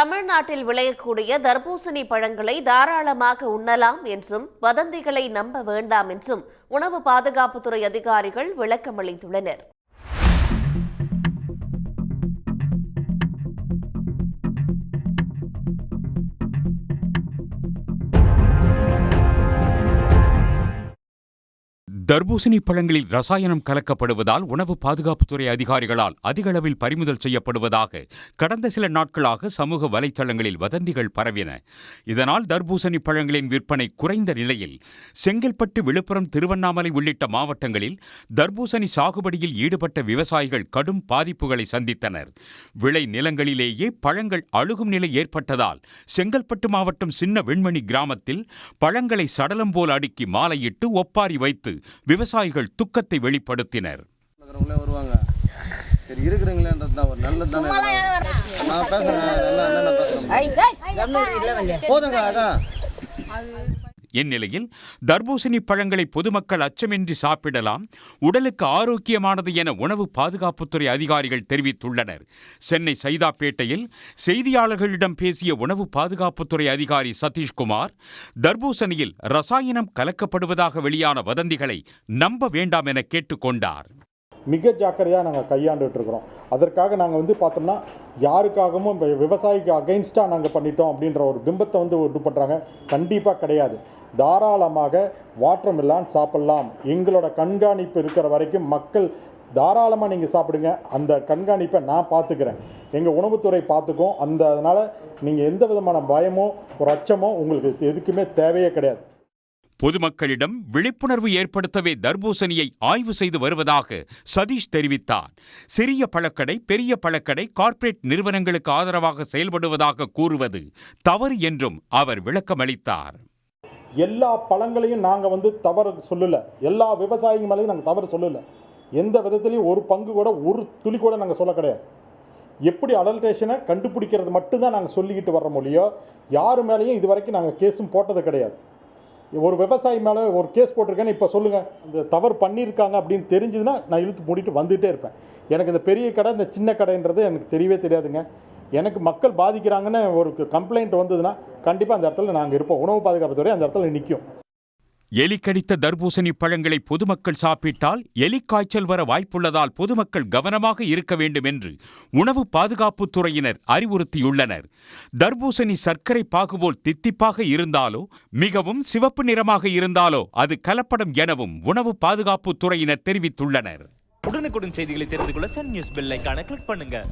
தமிழ்நாட்டில் விளையக்கூடிய தர்பூசணி பழங்களை தாராளமாக உண்ணலாம் என்றும் வதந்திகளை நம்ப வேண்டாம் என்றும் உணவு பாதுகாப்புத்துறை அதிகாரிகள் விளக்கமளித்துள்ளனர். தர்பூசணி பழங்களில் ரசாயனம் கலக்கப்படுவதால் உணவு பாதுகாப்புத்துறை அதிகாரிகளால் அதிக அளவில் பறிமுதல் செய்யப்படுவதாக கடந்த சில நாட்களாக சமூக வலைதளங்களில் வதந்திகள் பரவின. இதனால் தர்பூசணி பழங்களின் விற்பனை குறைந்த நிலையில் செங்கல்பட்டு விழுப்புரம் திருவண்ணாமலை உள்ளிட்ட மாவட்டங்களில் தர்பூசணி சாகுபடியில் ஈடுபட்ட விவசாயிகள் கடும் பாதிப்புகளை சந்தித்தனர். விளை நிலங்களிலேயே பழங்கள் அழுகும் நிலை ஏற்பட்டதால் செங்கல்பட்டு மாவட்டம் சின்ன வெண்மணி கிராமத்தில் பழங்களை சடலம் போல் அடுக்கி மாலையிட்டு ஒப்பாரி வைத்து விவசாயிகள் துக்கத்தை வெளிப்படுத்தினர். வருவாங்க. சரி இருக்கிறீங்களேன்றது தான் ஒரு நல்லது தானே. நான் பேசுறேன். நல்லா என்ன பேசுறேன். போதுங்க அதான் இந்நிலையில் தர்பூசணி பழங்களை பொதுமக்கள் அச்சமின்றி சாப்பிடலாம் உடலுக்கு ஆரோக்கியமானது என உணவு பாதுகாப்புத்துறை அதிகாரிகள் தெரிவித்துள்ளனர். சென்னை சைதாப்பேட்டையில் செய்தியாளர்களிடம் பேசிய உணவு பாதுகாப்புத்துறை அதிகாரி சதீஷ்குமார் தர்பூசணியில் ரசாயனம் கலக்கப்படுவதாக வெளியான வதந்திகளை நம்ப வேண்டாம் என கேட்டுக்கொண்டார். மிக ஜாக்கிரதையாக நாங்கள் கையாண்டுட்டு இருக்கிறோம் அதற்காக நாங்கள் வந்து பார்த்தோம்னா யாருக்காகவும் இப்போ விவசாயிக்கு அகைன்ஸ்டாக நாங்கள் பண்ணிட்டோம் அப்படின்ற ஒரு பிம்பத்தை வந்து இது பண்ணுறாங்க கண்டிப்பாக கிடையாது. தாராளமாக வாட்டர் மில்லான் சாப்பிட்லாம். எங்களோட கண்காணிப்பு இருக்கிற வரைக்கும் மக்கள் தாராளமாக நீங்கள் சாப்பிடுங்க. அந்த கண்காணிப்பை நான் பார்த்துக்கிறேன். எங்கள் உணவுத்துறை பார்த்துக்கும். அந்த அதனால் நீங்கள் எந்த விதமான பயமோ ஒரு அச்சமோ உங்களுக்கு எதுக்குமே தேவையே கிடையாது. பொதுமக்களிடம் விழிப்புணர்வு ஏற்படுத்தவே தர்பூசணியை ஆய்வு செய்து வருவதாக சதீஷ் தெரிவித்தார். சிறிய பழக்கடை பெரிய பழக்கடை கார்ப்பரேட் நிறுவனங்களுக்கு ஆதரவாக செயல்படுவதாக கூறுவது தவறு என்றும் அவர் விளக்கமளித்தார். எல்லா பழங்களையும் நாங்கள் வந்து தவறு சொல்லலை. எல்லா விவசாயிங்க மேலேயும் நாங்கள் தவறு சொல்லலை. எந்த விதத்துலையும் ஒரு பங்கு கூட ஒரு துளி கூட நாங்கள் சொல்ல கிடையாது. எப்படி அடல்ட்ரேஷனை கண்டுபிடிக்கிறது மட்டும்தான் நாங்கள் சொல்லிக்கிட்டு வர்ற மொழியோ யார் மேலேயும் இது வரைக்கும் நாங்கள் கேஸும் போட்டது கிடையாது. ஒரு விவசாயி மேலே ஒரு கேஸ் போட்டிருக்கேன்னு இப்போ சொல்லுங்கள் இந்த தவறு பண்ணியிருக்காங்க அப்படின்னு தெரிஞ்சதுன்னா நான் இழுத்து மூடிட்டு வந்துகிட்டே இருப்பேன். எனக்கு இந்த பெரிய கடை இந்த சின்ன கடைன்றது எனக்கு தெரியவே தெரியாதுங்க. எனக்கு மக்கள் பாதிக்கிறாங்கன்னு ஒரு கம்ப்ளைண்ட் வந்ததுன்னா கண்டிப்பாக அந்த இடத்துல நாங்கள் இருப்போம். உணவு பாதுகாப்புத்துறை அந்த இடத்துல நிற்கும் எலி கடித்த தர்பூசணி பழங்களை பொதுமக்கள் சாப்பிட்டால் எலிக்காய்ச்சல் வர வாய்ப்புள்ளதால் பொதுமக்கள் கவனமாக இருக்க வேண்டும் என்று உணவு பாதுகாப்புத்துறையினர் அறிவுறுத்தியுள்ளனர். தர்பூசணி சர்க்கரை பாகுபோல் தித்திப்பாக இருந்தாலோ மிகவும் சிவப்பு நிறமாக இருந்தாலோ அது கலப்படம் எனவும் உணவு பாதுகாப்புத்துறையினர் தெரிவித்துள்ளனர். உடனுக்குடன் செய்திகளை தெரிந்து கொள்ள சன் நியூஸ் பெல்லைக்கான கிளிக் பண்ணுங்க.